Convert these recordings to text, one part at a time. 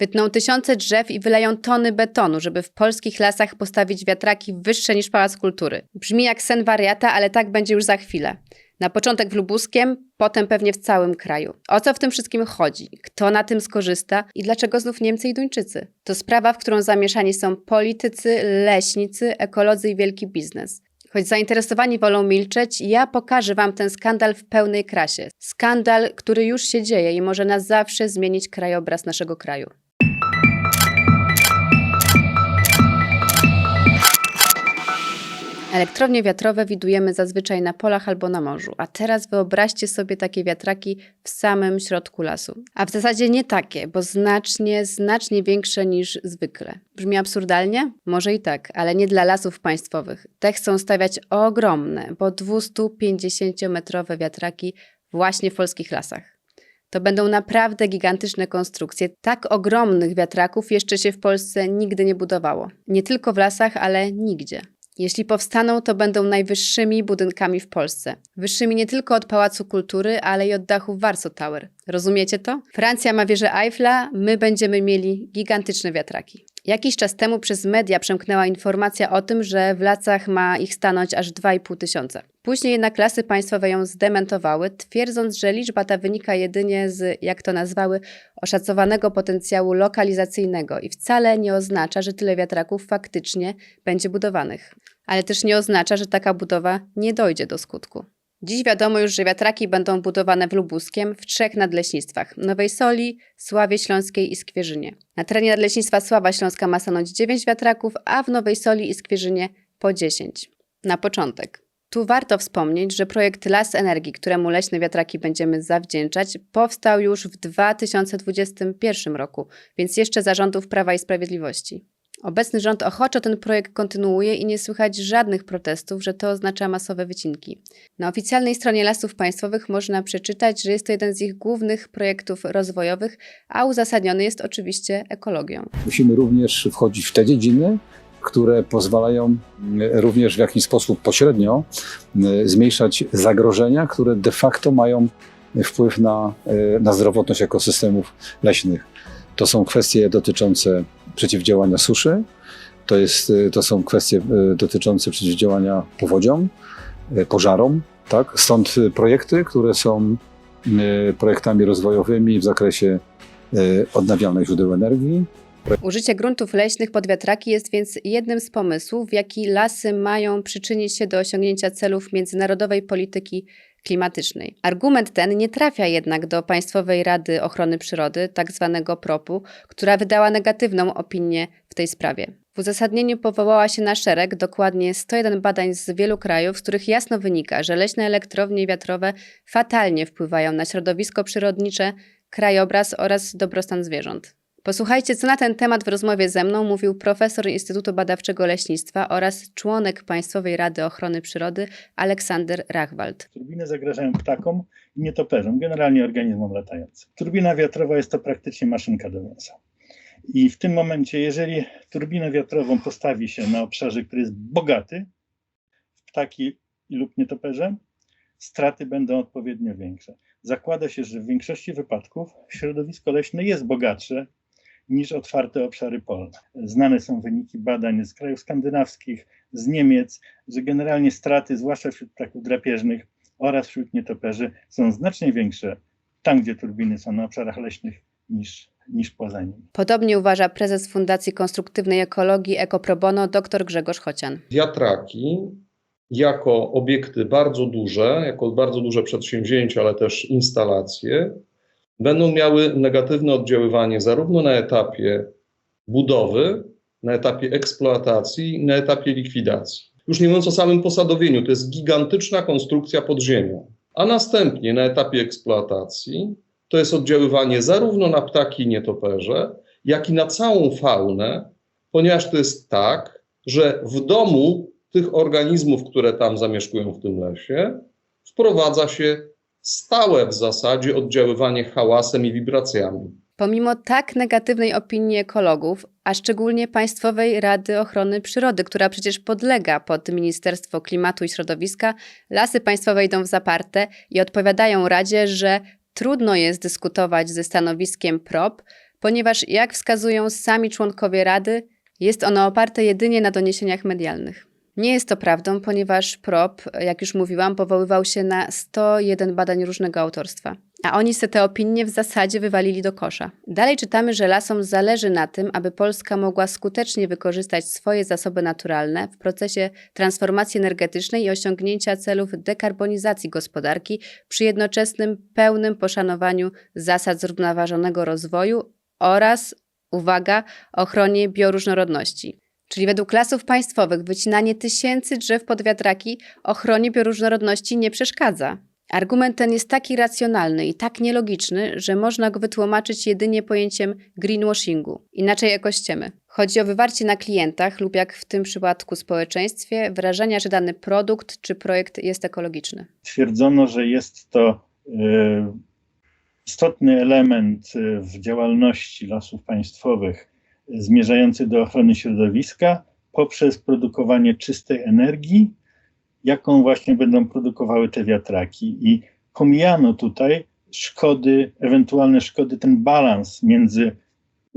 Wytną tysiące drzew i wyleją tony betonu, żeby w polskich lasach postawić wiatraki wyższe niż Pałac Kultury. Brzmi jak sen wariata, ale tak będzie już za chwilę. Na początek w Lubuskiem, potem pewnie w całym kraju. O co w tym wszystkim chodzi? Kto na tym skorzysta i dlaczego znów Niemcy i Duńczycy? To sprawa, w którą zamieszani są politycy, leśnicy, ekolodzy i wielki biznes. Choć zainteresowani wolą milczeć, ja pokażę Wam ten skandal w pełnej krasie. Skandal, który już się dzieje i może na zawsze zmienić krajobraz naszego kraju. Elektrownie wiatrowe widujemy zazwyczaj na polach albo na morzu, a teraz wyobraźcie sobie takie wiatraki w samym środku lasu. A w zasadzie nie takie, bo znacznie, znacznie większe niż zwykle. Brzmi absurdalnie? Może i tak, ale nie dla lasów państwowych. Te chcą stawiać ogromne, bo 250-metrowe wiatraki właśnie w polskich lasach. To będą naprawdę gigantyczne konstrukcje. Tak ogromnych wiatraków jeszcze się w Polsce nigdy nie budowało. Nie tylko w lasach, ale nigdzie. Jeśli powstaną, to będą najwyższymi budynkami w Polsce. Wyższymi nie tylko od Pałacu Kultury, ale i od dachów Warsaw Tower. Rozumiecie to? Francja ma wieżę Eiffla, my będziemy mieli gigantyczne wiatraki. Jakiś czas temu przez media przemknęła informacja o tym, że w lasach ma ich stanąć aż 2,5 tysiąca. Później jednak lasy państwowe ją zdementowały, twierdząc, że liczba ta wynika jedynie z, jak to nazwały, oszacowanego potencjału lokalizacyjnego i wcale nie oznacza, że tyle wiatraków faktycznie będzie budowanych. Ale też nie oznacza, że taka budowa nie dojdzie do skutku. Dziś wiadomo już, że wiatraki będą budowane w Lubuskiem w trzech nadleśnictwach: Nowej Soli, Sławie Śląskiej i Skwierzynie. Na terenie nadleśnictwa Sława Śląska ma stanąć 9 wiatraków, a w Nowej Soli i Skwierzynie po 10. Na początek. Tu warto wspomnieć, że projekt Las Energii, któremu leśne wiatraki będziemy zawdzięczać, powstał już w 2021 roku, więc jeszcze za rządów Prawa i Sprawiedliwości. Obecny rząd ochoczo ten projekt kontynuuje i nie słychać żadnych protestów, że to oznacza masowe wycinki. Na oficjalnej stronie Lasów Państwowych można przeczytać, że jest to jeden z ich głównych projektów rozwojowych, a uzasadniony jest oczywiście ekologią. Musimy również wchodzić w te dziedziny, które pozwalają mm, również w jakiś sposób pośrednio mm, zmniejszać zagrożenia, które de facto mają wpływ na, e, na zdrowotność ekosystemów leśnych. To są kwestie dotyczące przeciwdziałania suszy, to, jest, e, to są kwestie e, dotyczące przeciwdziałania powodziom, e, pożarom. Tak? Stąd projekty, które są projektami rozwojowymi w zakresie odnawialnych źródeł energii, Użycie gruntów leśnych pod wiatraki jest więc jednym z pomysłów, w jaki lasy mają przyczynić się do osiągnięcia celów międzynarodowej polityki klimatycznej. Argument ten nie trafia jednak do Państwowej Rady Ochrony Przyrody, tak zwanego PROP-u, która wydała negatywną opinię w tej sprawie. W uzasadnieniu powołała się na szereg, dokładnie 101 badań z wielu krajów, z których jasno wynika, że leśne elektrownie wiatrowe fatalnie wpływają na środowisko przyrodnicze, krajobraz oraz dobrostan zwierząt. Posłuchajcie, co na ten temat w rozmowie ze mną mówił profesor Instytutu Badawczego Leśnictwa oraz członek Państwowej Rady Ochrony Przyrody Aleksander Rachwald. Turbiny zagrażają ptakom i nietoperzom, generalnie organizmom latającym. Turbina wiatrowa jest to praktycznie maszynka do mięsa. I w tym momencie, jeżeli turbinę wiatrową postawi się na obszarze, który jest bogaty w ptaki lub nietoperze, straty będą odpowiednio większe. Zakłada się, że w większości wypadków środowisko leśne jest bogatsze niż otwarte obszary polne. Znane są wyniki badań z krajów skandynawskich, z Niemiec, że generalnie straty, zwłaszcza wśród ptaków drapieżnych oraz wśród nietoperzy, są znacznie większe tam, gdzie turbiny są na obszarach leśnych niż, niż poza nimi. Podobnie uważa prezes Fundacji Konstruktywnej Ekologii Ekoprobono dr Grzegorz Chocian. wiatraki jako obiekty bardzo duże, jako bardzo duże przedsięwzięcia, ale też instalacje, będą miały negatywne oddziaływanie zarówno na etapie budowy, na etapie eksploatacji, na etapie likwidacji. Już nie mówiąc o samym posadowieniu, to jest gigantyczna konstrukcja pod ziemią. A następnie na etapie eksploatacji to jest oddziaływanie zarówno na ptaki i nietoperze, jak i na całą faunę, ponieważ to jest tak, że w domu tych organizmów, które tam zamieszkują w tym lesie, wprowadza się stałe w zasadzie oddziaływanie hałasem i wibracjami. Pomimo tak negatywnej opinii ekologów, a szczególnie Państwowej Rady Ochrony Przyrody, która przecież podlega pod Ministerstwo Klimatu i Środowiska, lasy państwowe idą w zaparte i odpowiadają Radzie, że trudno jest dyskutować ze stanowiskiem PROP, ponieważ, jak wskazują sami członkowie Rady, jest ono oparte jedynie na doniesieniach medialnych. Nie jest to prawdą, ponieważ PROP, jak już mówiłam, powoływał się na 101 badań różnego autorstwa. A oni se te opinie w zasadzie wywalili do kosza. Dalej czytamy, że lasom zależy na tym, aby Polska mogła skutecznie wykorzystać swoje zasoby naturalne w procesie transformacji energetycznej i osiągnięcia celów dekarbonizacji gospodarki przy jednoczesnym pełnym poszanowaniu zasad zrównoważonego rozwoju oraz, uwaga, ochronie bioróżnorodności. Czyli według lasów państwowych wycinanie tysięcy drzew pod wiatraki ochronie bioróżnorodności nie przeszkadza. Argument ten jest tak irracjonalny i tak nielogiczny, że można go wytłumaczyć jedynie pojęciem greenwashingu, inaczej jakościemy. Chodzi o wywarcie na klientach lub jak w tym przypadku społeczeństwie wrażenia, że dany produkt czy projekt jest ekologiczny. Twierdzono, że jest to y, istotny element y, w działalności lasów państwowych zmierzający do ochrony środowiska poprzez produkowanie czystej energii, jaką właśnie będą produkowały te wiatraki. I pomijano tutaj szkody, ewentualne szkody, ten balans między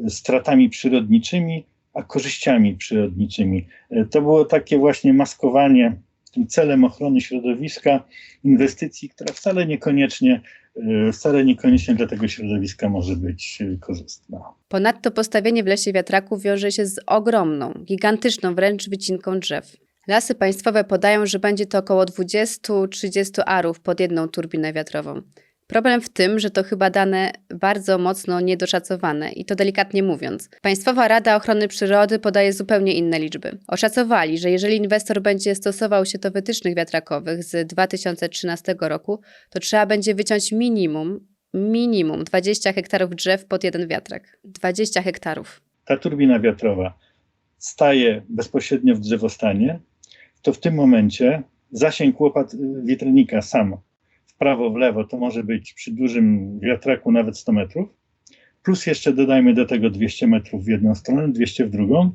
stratami przyrodniczymi a korzyściami przyrodniczymi. To było takie właśnie maskowanie tym celem ochrony środowiska inwestycji, która wcale niekoniecznie, wcale niekoniecznie dla tego środowiska może być y, korzystna. Ponadto postawienie w lesie wiatraków wiąże się z ogromną, gigantyczną wręcz wycinką drzew. Lasy państwowe podają, że będzie to około 20-30 arów pod jedną turbinę wiatrową. Problem w tym, że to chyba dane bardzo mocno niedoszacowane i to delikatnie mówiąc. Państwowa Rada Ochrony Przyrody podaje zupełnie inne liczby. Oszacowali, że jeżeli inwestor będzie stosował się do wytycznych wiatrakowych z 2013 roku, to trzeba będzie wyciąć minimum, minimum 20 hektarów drzew pod jeden wiatrak. 20 hektarów. Ta turbina wiatrowa staje bezpośrednio w drzewostanie, to w tym momencie zasięg łopat wietrnika sam prawo, w lewo to może być przy dużym wiatraku nawet 100 metrów, plus jeszcze dodajmy do tego 200 metrów w jedną stronę, 200 w drugą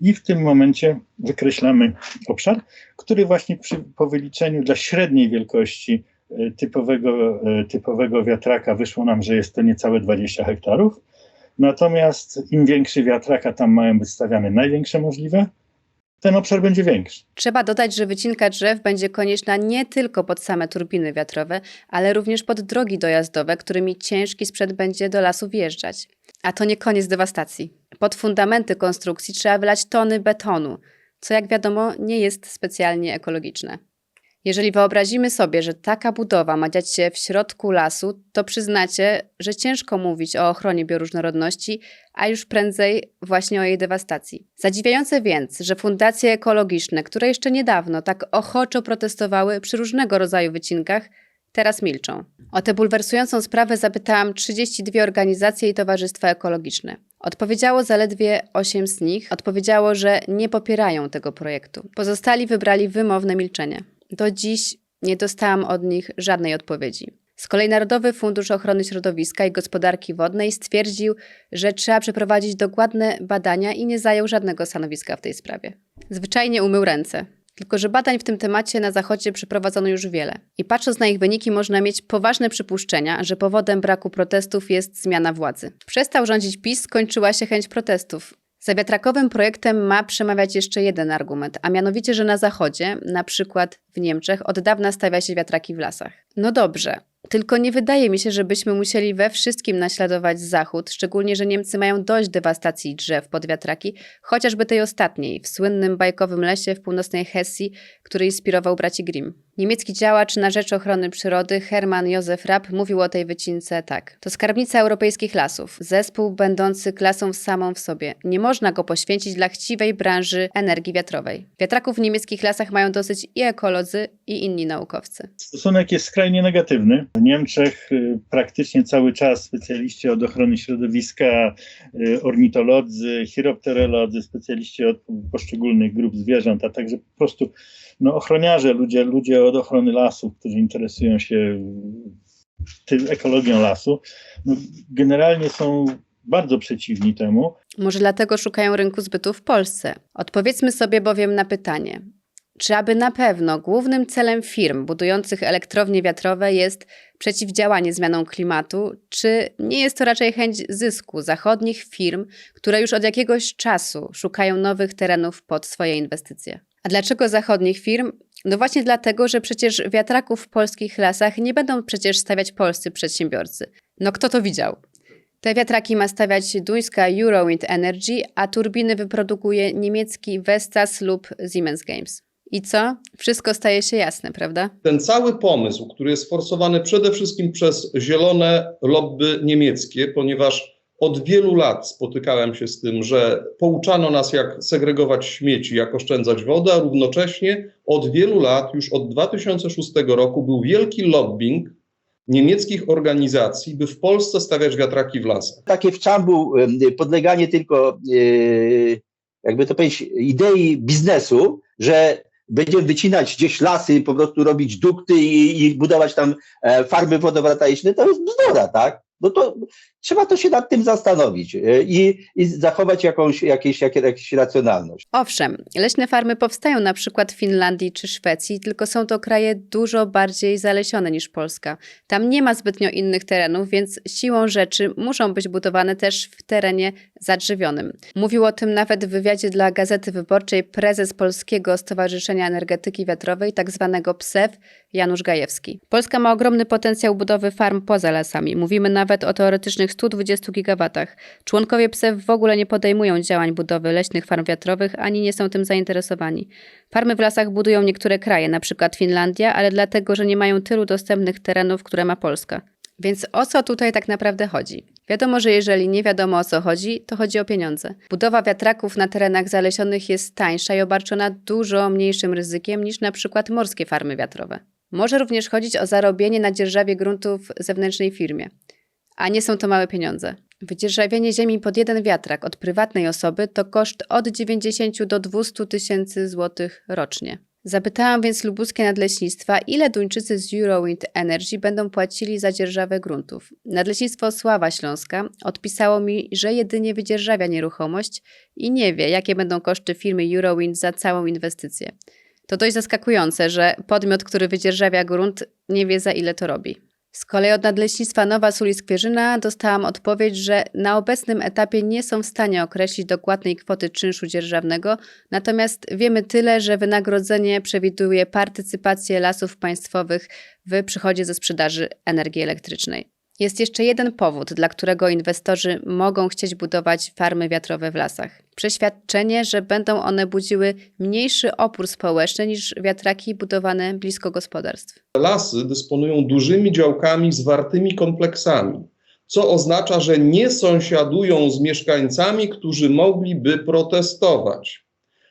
i w tym momencie wykreślamy obszar, który właśnie przy, po wyliczeniu dla średniej wielkości y, typowego, y, typowego wiatraka wyszło nam, że jest to niecałe 20 hektarów. Natomiast im większy wiatrak, a tam mają być stawiane największe możliwe, ten obszar będzie większy. Trzeba dodać, że wycinka drzew będzie konieczna nie tylko pod same turbiny wiatrowe, ale również pod drogi dojazdowe, którymi ciężki sprzęt będzie do lasu wjeżdżać. A to nie koniec dewastacji. Pod fundamenty konstrukcji trzeba wylać tony betonu, co jak wiadomo nie jest specjalnie ekologiczne. Jeżeli wyobrazimy sobie, że taka budowa ma dziać się w środku lasu, to przyznacie, że ciężko mówić o ochronie bioróżnorodności, a już prędzej właśnie o jej dewastacji. Zadziwiające więc, że fundacje ekologiczne, które jeszcze niedawno tak ochoczo protestowały przy różnego rodzaju wycinkach, teraz milczą. O tę bulwersującą sprawę zapytałam 32 organizacje i towarzystwa ekologiczne. Odpowiedziało zaledwie 8 z nich, odpowiedziało, że nie popierają tego projektu. Pozostali wybrali wymowne milczenie. Do dziś nie dostałam od nich żadnej odpowiedzi. Z kolei Narodowy Fundusz Ochrony Środowiska i Gospodarki Wodnej stwierdził, że trzeba przeprowadzić dokładne badania i nie zajął żadnego stanowiska w tej sprawie. Zwyczajnie umył ręce. Tylko, że badań w tym temacie na Zachodzie przeprowadzono już wiele. I patrząc na ich wyniki, można mieć poważne przypuszczenia, że powodem braku protestów jest zmiana władzy. Przestał rządzić PiS, skończyła się chęć protestów. Za wiatrakowym projektem ma przemawiać jeszcze jeden argument, a mianowicie, że na Zachodzie, na przykład w Niemczech, od dawna stawia się wiatraki w lasach. No dobrze, tylko nie wydaje mi się, żebyśmy musieli we wszystkim naśladować Zachód, szczególnie, że Niemcy mają dość dewastacji drzew pod wiatraki, chociażby tej ostatniej, w słynnym bajkowym lesie w północnej Hesji, który inspirował braci Grimm. Niemiecki działacz na rzecz ochrony przyrody Hermann Józef Rapp mówił o tej wycince tak. To skarbnica europejskich lasów, zespół będący klasą samą w sobie. Nie można go poświęcić dla chciwej branży energii wiatrowej. Wiatraków w niemieckich lasach mają dosyć i ekolodzy, i inni naukowcy. Stosunek jest skrajnie negatywny. W Niemczech y, praktycznie cały czas specjaliści od ochrony środowiska, y, ornitolodzy, chiropterolodzy, specjaliści od poszczególnych grup zwierząt, a także po prostu no, ochroniarze, ludzie, ludzie od ochrony lasów, którzy interesują się tym, ekologią lasu, no, generalnie są bardzo przeciwni temu. Może dlatego szukają rynku zbytu w Polsce. Odpowiedzmy sobie bowiem na pytanie, Czy aby na pewno głównym celem firm budujących elektrownie wiatrowe jest przeciwdziałanie zmianom klimatu, czy nie jest to raczej chęć zysku zachodnich firm, które już od jakiegoś czasu szukają nowych terenów pod swoje inwestycje? A dlaczego zachodnich firm? No właśnie dlatego, że przecież wiatraków w polskich lasach nie będą przecież stawiać polscy przedsiębiorcy. No kto to widział? Te wiatraki ma stawiać duńska Eurowind Energy, a turbiny wyprodukuje niemiecki Vestas lub Siemens Games. I co? Wszystko staje się jasne, prawda? Ten cały pomysł, który jest forsowany przede wszystkim przez zielone lobby niemieckie, ponieważ od wielu lat spotykałem się z tym, że pouczano nas, jak segregować śmieci, jak oszczędzać wodę, a równocześnie od wielu lat, już od 2006 roku, był wielki lobbying niemieckich organizacji, by w Polsce stawiać wiatraki w lasach. takie w czambu podleganie tylko, e, jakby to powiedzieć, idei biznesu, że będziemy wycinać gdzieś lasy, po prostu robić dukty i, i budować tam e, farmy fotowoltaiczne, to jest bzdura, tak? No to trzeba to się nad tym zastanowić e, i, i zachować jakąś, jakieś, jakieś, racjonalność. Owszem, leśne farmy powstają na przykład w Finlandii czy Szwecji, tylko są to kraje dużo bardziej zalesione niż Polska. Tam nie ma zbytnio innych terenów, więc siłą rzeczy muszą być budowane też w terenie zadrzewionym. Mówił o tym nawet w wywiadzie dla Gazety Wyborczej prezes Polskiego Stowarzyszenia Energetyki Wiatrowej, tzw. PSEW, Janusz Gajewski. Polska ma ogromny potencjał budowy farm poza lasami. Mówimy nawet o teoretycznych 120 gigawatach. Członkowie PSEW w ogóle nie podejmują działań budowy leśnych farm wiatrowych, ani nie są tym zainteresowani. Farmy w lasach budują niektóre kraje, przykład Finlandia, ale dlatego, że nie mają tylu dostępnych terenów, które ma Polska. Więc o co tutaj tak naprawdę chodzi? Wiadomo, że jeżeli nie wiadomo o co chodzi, to chodzi o pieniądze. Budowa wiatraków na terenach zalesionych jest tańsza i obarczona dużo mniejszym ryzykiem niż na przykład morskie farmy wiatrowe. Może również chodzić o zarobienie na dzierżawie gruntów zewnętrznej firmie. A nie są to małe pieniądze. Wydzierżawienie ziemi pod jeden wiatrak od prywatnej osoby to koszt od 90 do 200 tysięcy złotych rocznie. Zapytałam więc lubuskie nadleśnictwa, ile Duńczycy z Eurowind Energy będą płacili za dzierżawę gruntów. Nadleśnictwo Sława Śląska odpisało mi, że jedynie wydzierżawia nieruchomość i nie wie, jakie będą koszty firmy Eurowind za całą inwestycję. To dość zaskakujące, że podmiot, który wydzierżawia grunt, nie wie za ile to robi. Z kolei od Nadleśnictwa Nowa Sulis-Kwierzyna dostałam odpowiedź, że na obecnym etapie nie są w stanie określić dokładnej kwoty czynszu dzierżawnego, natomiast wiemy tyle, że wynagrodzenie przewiduje partycypację lasów państwowych w przychodzie ze sprzedaży energii elektrycznej. Jest jeszcze jeden powód, dla którego inwestorzy mogą chcieć budować farmy wiatrowe w lasach. Przeświadczenie, że będą one budziły mniejszy opór społeczny niż wiatraki budowane blisko gospodarstw. Lasy dysponują dużymi działkami zwartymi kompleksami, co oznacza, że nie sąsiadują z mieszkańcami, którzy mogliby protestować.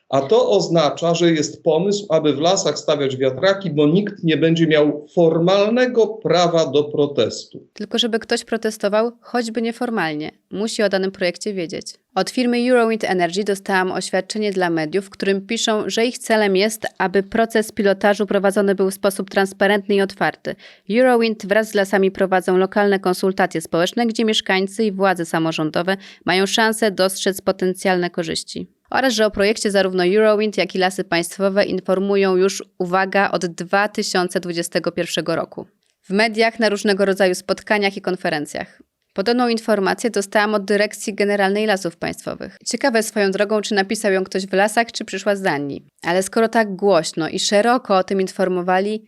A to oznacza, że jest pomysł, aby w lasach stawiać wiatraki, bo nikt nie będzie miał formalnego prawa do protestu. Tylko żeby ktoś protestował, choćby nieformalnie, musi o danym projekcie wiedzieć. Od firmy Eurowind Energy dostałam oświadczenie dla mediów, w którym piszą, że ich celem jest, aby proces pilotażu prowadzony był w sposób transparentny i otwarty. Eurowind wraz z lasami prowadzą lokalne konsultacje społeczne, gdzie mieszkańcy i władze samorządowe mają szansę dostrzec potencjalne korzyści. Oraz, że o projekcie zarówno Eurowind, jak i lasy państwowe informują już, uwaga, od 2021 roku. W mediach, na różnego rodzaju spotkaniach i konferencjach. Podobną informację dostałam od Dyrekcji Generalnej Lasów Państwowych. Ciekawe swoją drogą, czy napisał ją ktoś w lasach, czy przyszła z Danii. Ale skoro tak głośno i szeroko o tym informowali,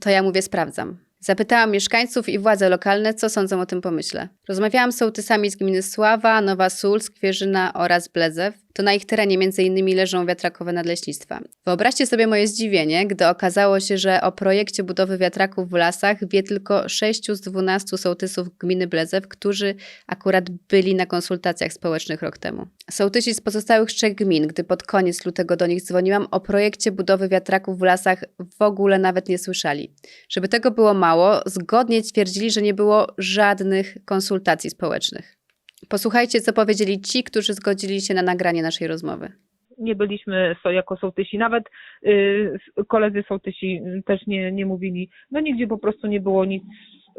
to ja mówię sprawdzam. Zapytałam mieszkańców i władze lokalne, co sądzą o tym pomyśle. Rozmawiałam z sołtysami z gminy Sława, Nowa Sól, Skwierzyna oraz Bledzew. To na ich terenie m.in. leżą wiatrakowe nadleśnictwa. Wyobraźcie sobie moje zdziwienie, gdy okazało się, że o projekcie budowy wiatraków w lasach wie tylko 6 z 12 sołtysów gminy Bledzew, którzy akurat byli na konsultacjach społecznych rok temu. Sołtysi z pozostałych trzech gmin, gdy pod koniec lutego do nich dzwoniłam, o projekcie budowy wiatraków w lasach w ogóle nawet nie słyszeli. Żeby tego było mało, zgodnie twierdzili, że nie było żadnych konsultacji społecznych. Posłuchajcie, co powiedzieli ci, którzy zgodzili się na nagranie naszej rozmowy. nie byliśmy jako sołtysi, nawet y, s- koledzy sołtysi też nie, nie mówili, no nigdzie po prostu nie było nic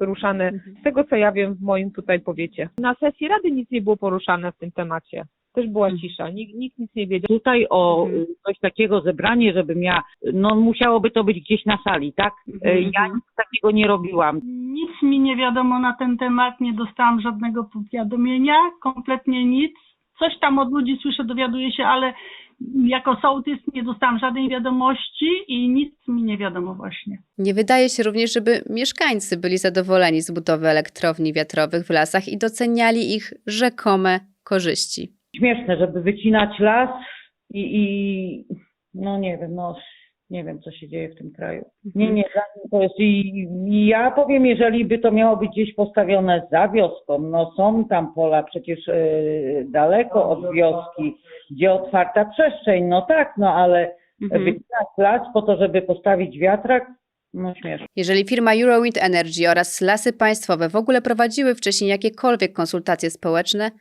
ruszane, z tego co ja wiem w moim tutaj powiecie. Na sesji rady nic nie było poruszane w tym temacie. Też była cisza, nikt, nikt nic nie wiedział. Tutaj o Mhm. y, coś takiego zebranie, żebym ja, no musiałoby to być gdzieś na sali, tak? Y, Mhm. Ja nic takiego nie robiłam. Nic mi nie wiadomo na ten temat, nie dostałam żadnego powiadomienia, kompletnie nic. Coś tam od ludzi słyszę, dowiaduję się, ale jako sołtys nie dostałam żadnej wiadomości i nic mi nie wiadomo właśnie. Nie wydaje się również, żeby mieszkańcy byli zadowoleni z budowy elektrowni wiatrowych w lasach i doceniali ich rzekome korzyści. Śmieszne, żeby wycinać las i, i no nie wiem, no nie wiem, co się dzieje w tym kraju. Nie, nie, dla mnie to jest i, i ja powiem, jeżeli by to miało być gdzieś postawione za wioską, no są tam pola przecież y, daleko od wioski, gdzie otwarta przestrzeń, no tak, no ale Mhm. wycinać las po to, żeby postawić wiatrak, no śmieszne. Jeżeli firma Eurowind Energy oraz lasy państwowe w ogóle prowadziły wcześniej jakiekolwiek konsultacje społeczne,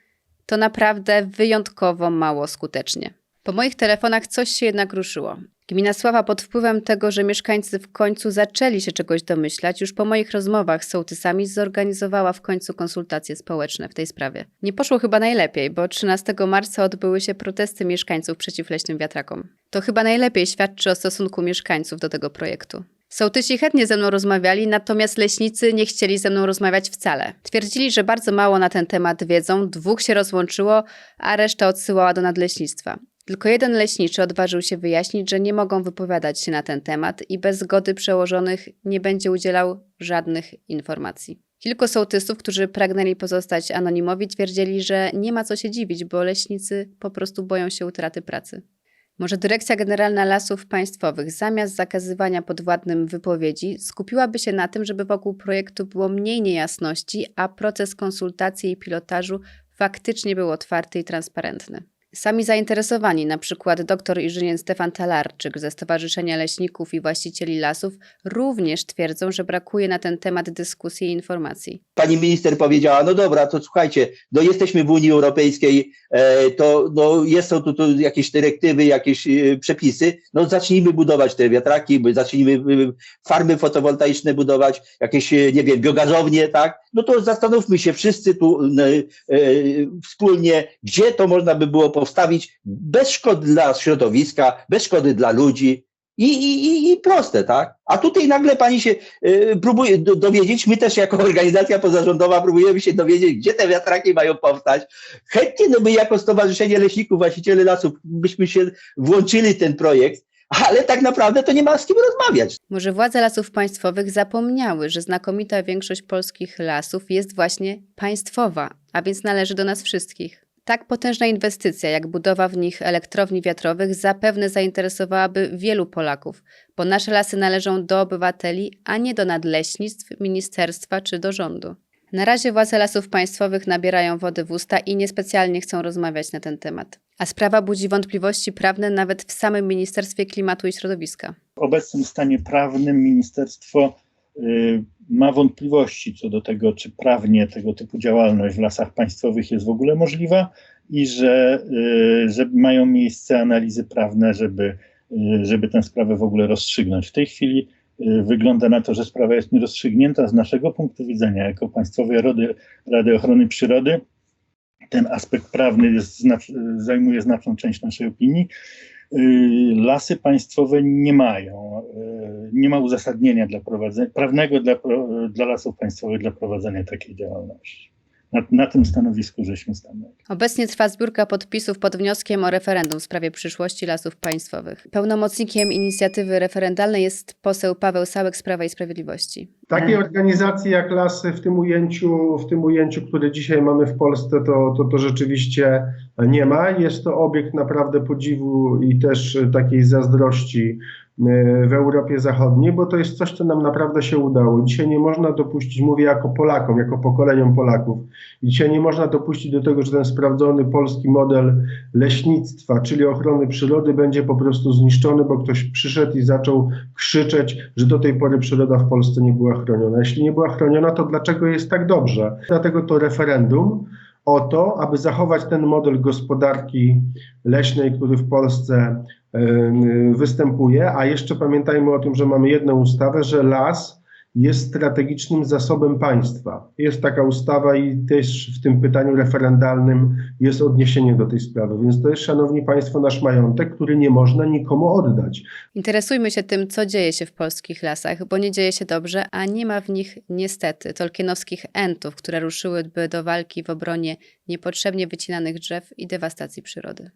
to naprawdę wyjątkowo mało skutecznie. Po moich telefonach coś się jednak ruszyło. Gmina Sława pod wpływem tego, że mieszkańcy w końcu zaczęli się czegoś domyślać, już po moich rozmowach z sołtysami zorganizowała w końcu konsultacje społeczne w tej sprawie. Nie poszło chyba najlepiej, bo 13 marca odbyły się protesty mieszkańców przeciw leśnym wiatrakom. To chyba najlepiej świadczy o stosunku mieszkańców do tego projektu. Sołtysi chętnie ze mną rozmawiali, natomiast leśnicy nie chcieli ze mną rozmawiać wcale. Twierdzili, że bardzo mało na ten temat wiedzą, dwóch się rozłączyło, a reszta odsyłała do nadleśnictwa. Tylko jeden leśniczy odważył się wyjaśnić, że nie mogą wypowiadać się na ten temat i bez zgody przełożonych nie będzie udzielał żadnych informacji. Kilku sołtysów, którzy pragnęli pozostać anonimowi, twierdzili, że nie ma co się dziwić, bo leśnicy po prostu boją się utraty pracy. Może Dyrekcja Generalna Lasów Państwowych zamiast zakazywania podwładnym wypowiedzi skupiłaby się na tym, żeby wokół projektu było mniej niejasności, a proces konsultacji i pilotażu faktycznie był otwarty i transparentny. Sami zainteresowani, na przykład dr inżynier Stefan Talarczyk ze Stowarzyszenia Leśników i Właścicieli Lasów, również twierdzą, że brakuje na ten temat dyskusji i informacji. Pani minister powiedziała, no dobra, to słuchajcie, no jesteśmy w Unii Europejskiej, e, to no jest, są tu, tu jakieś dyrektywy, jakieś e, przepisy, no zacznijmy budować te wiatraki, zacznijmy e, farmy fotowoltaiczne budować, jakieś, nie wiem, biogazownie, tak? No to zastanówmy się wszyscy tu wspólnie, gdzie to można by było postawić bez szkody dla środowiska, bez szkody dla ludzi. I, i, i- proste, tak? A tutaj nagle pani się y, próbuje do, dowiedzieć, my też jako organizacja pozarządowa próbujemy się dowiedzieć, gdzie te wiatraki mają powstać. Chętnie, no my jako Stowarzyszenie Leśników, Właściciele Lasów, byśmy się włączyli ten projekt, ale tak naprawdę to nie ma z kim rozmawiać. Może władze lasów państwowych zapomniały, że znakomita większość polskich lasów jest właśnie państwowa, a więc należy do nas wszystkich. Tak potężna inwestycja, jak budowa w nich elektrowni wiatrowych, zapewne zainteresowałaby wielu Polaków, bo nasze lasy należą do obywateli, a nie do nadleśnictw, ministerstwa czy do rządu. Na razie władze lasów państwowych nabierają wody w usta i niespecjalnie chcą rozmawiać na ten temat. A sprawa budzi wątpliwości prawne nawet w samym Ministerstwie Klimatu i Środowiska. W obecnym stanie prawnym ministerstwo y, ma wątpliwości co do tego, czy prawnie tego typu działalność w lasach państwowych jest w ogóle możliwa i że, y, że mają miejsce analizy prawne, żeby, y, żeby tę sprawę w ogóle rozstrzygnąć. W tej chwili y, wygląda na to, że sprawa jest nierozstrzygnięta z naszego punktu widzenia jako Państwowej Rady, Rady Ochrony Przyrody. Ten aspekt prawny jest, zajmuje znaczną część naszej opinii. Y, Lasy państwowe nie mają, y, nie ma uzasadnienia dla prowadzenia, prawnego dla, dla lasów państwowych dla prowadzenia takiej działalności. Na, na tym stanowisku żeśmy stanęli. Obecnie trwa zbiórka podpisów pod wnioskiem o referendum w sprawie przyszłości lasów państwowych. Pełnomocnikiem inicjatywy referendalnej jest poseł Paweł Sałek z Prawa i Sprawiedliwości. Takiej organizacji jak Lasy w tym ujęciu, w tym ujęciu, które dzisiaj mamy w Polsce, to, to, to rzeczywiście nie ma. Jest to obiekt naprawdę podziwu i też takiej zazdrości w Europie Zachodniej, bo to jest coś, co nam naprawdę się udało. Dzisiaj nie można dopuścić, mówię jako Polakom, jako pokoleniom Polaków, dzisiaj nie można dopuścić do tego, że ten sprawdzony polski model leśnictwa, czyli ochrony przyrody, będzie po prostu zniszczony, bo ktoś przyszedł i zaczął krzyczeć, że do tej pory przyroda w Polsce nie była chroniona. Jeśli nie była chroniona, to dlaczego jest tak dobrze? Dlatego to referendum o to, aby zachować ten model gospodarki leśnej, który w Polsce występuje, a jeszcze pamiętajmy o tym, że mamy jedną ustawę, że las jest strategicznym zasobem państwa. Jest taka ustawa i też w tym pytaniu referendalnym jest odniesienie do tej sprawy. Więc to jest, Szanowni Państwo, nasz majątek, który nie można nikomu oddać. Interesujmy się tym, co dzieje się w polskich lasach, bo nie dzieje się dobrze, a nie ma w nich niestety tolkienowskich entów, które ruszyłyby do walki w obronie niepotrzebnie wycinanych drzew i dewastacji przyrody.